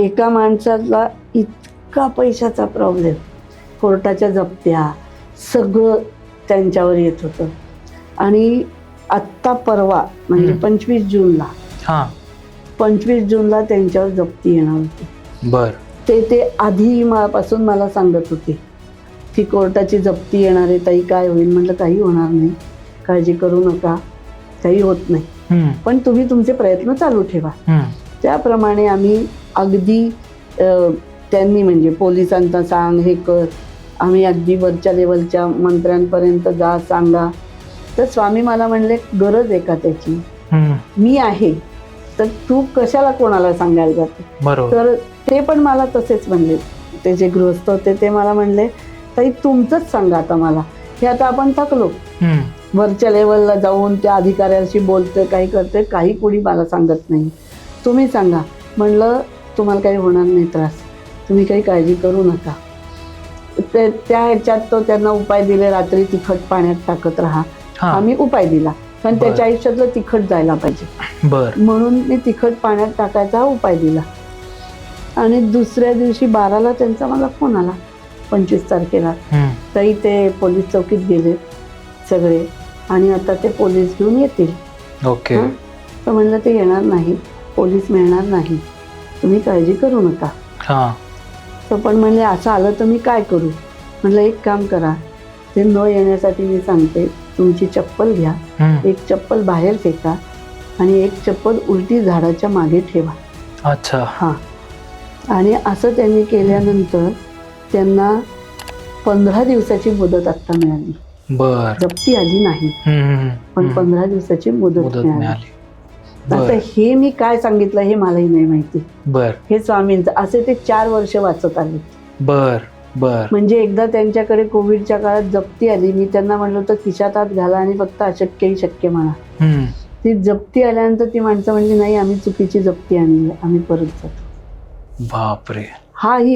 एका माणसाला इतका पैशाचा प्रॉब्लेम कोर्टाच्या जप्त्या सगळं त्यांच्यावर येत होतं. आणि आत्ता परवा म्हणजे. पंचवीस जूनला. हा. पंचवीस जूनला त्यांच्यावर जप्ती येणार होती. बर. ते ते आधी पासून मला सांगत होते की कोर्टाची जप्ती येणार आहे ताई काय होईल? म्हटलं काही होणार नाही. काळजी करू नका. काही होत नाही. पण तुम्ही तुमचे प्रयत्न चालू ठेवा. त्याप्रमाणे आम्ही अगदी त्यांनी म्हणजे पोलिसांना सांग हे कर आम्ही अगदी वरच्या लेवलच्या मंत्र्यांपर्यंत जा सांगा. तर स्वामी मला म्हणले गरज आहे का त्याची? मी आहे. तर तू कशाला कोणाला सांगायला जाते? तर ते पण मला तसेच म्हणले. ते जे गृहस्थ होते ते मला म्हणले ताई तुमचंच सांगा आता मला. हे आता आपण थकलो. वरच्या लेवलला जाऊन त्या अधिकाऱ्यांशी बोलते काही करते काही कुणी मला सांगत नाही. तुम्ही सांगा. म्हणलं तुम्हाला काही होणार नाही त्रास. तुम्ही काही काळजी करू नका. ते त्या ह्याच्यात तो त्यांना उपाय दिले रात्री तिखट पाण्यात टाकत राहा. हा. आम्ही उपाय दिला. कारण बरं. त्याच्या आयुष्यातलं तिखट जायला पाहिजे. बर. म्हणून मी तिखट पाण्यात टाकायचा हा उपाय दिला. आणि दुसऱ्या दिवशी बाराला त्यांचा मला फोन आला पंचवीस तारखेला. हम्म, तरी ते पोलीस चौकीत गेले सगळे. आणि आता ते पोलीस घेऊन येतील. ओके. हं? तर म्हणलं ते येणार नाही. पोलीस मिळणार नाही. तुम्ही काळजी करू नका. हा. तर पण म्हणले असं आलं तर मी काय करू? म्हणलं एक काम करा. ते न येण्यासाठी मी सांगते तुमची चप्पल घ्या. हम्म, एक चप्पल बाहेर फेका आणि एक चप्पल उलटी झाडाच्या मागे ठेवा. अच्छा. हां. आणि असं त्यांनी केल्यानंतर त्यांना पंधरा दिवसाची मुदत आत्ता मिळाली. बर. जप्ती आली नाही. हम्म, हम्म, पण हम्म. पंधरा दिवसाची मुदत मुदत मिळाली. मिळाली. आता हे मी काय सांगितलं हे मलाही नाही माहिती. बर. हे स्वामींचं असे ते चार वर्ष वाचत आले बर बर. म्हणजे एकदा त्यांच्याकडे कोविडच्या काळात जप्ती आली मी त्यांना म्हणलं होतं खिशात हात घाला आणि फक्त अशक्यही शक्य म्हणा. ती जप्ती आल्यानंतर ती माणसं म्हणजे नाही आम्ही चुकीची जप्ती आणली आम्ही परत जातो. बापरे. हा ही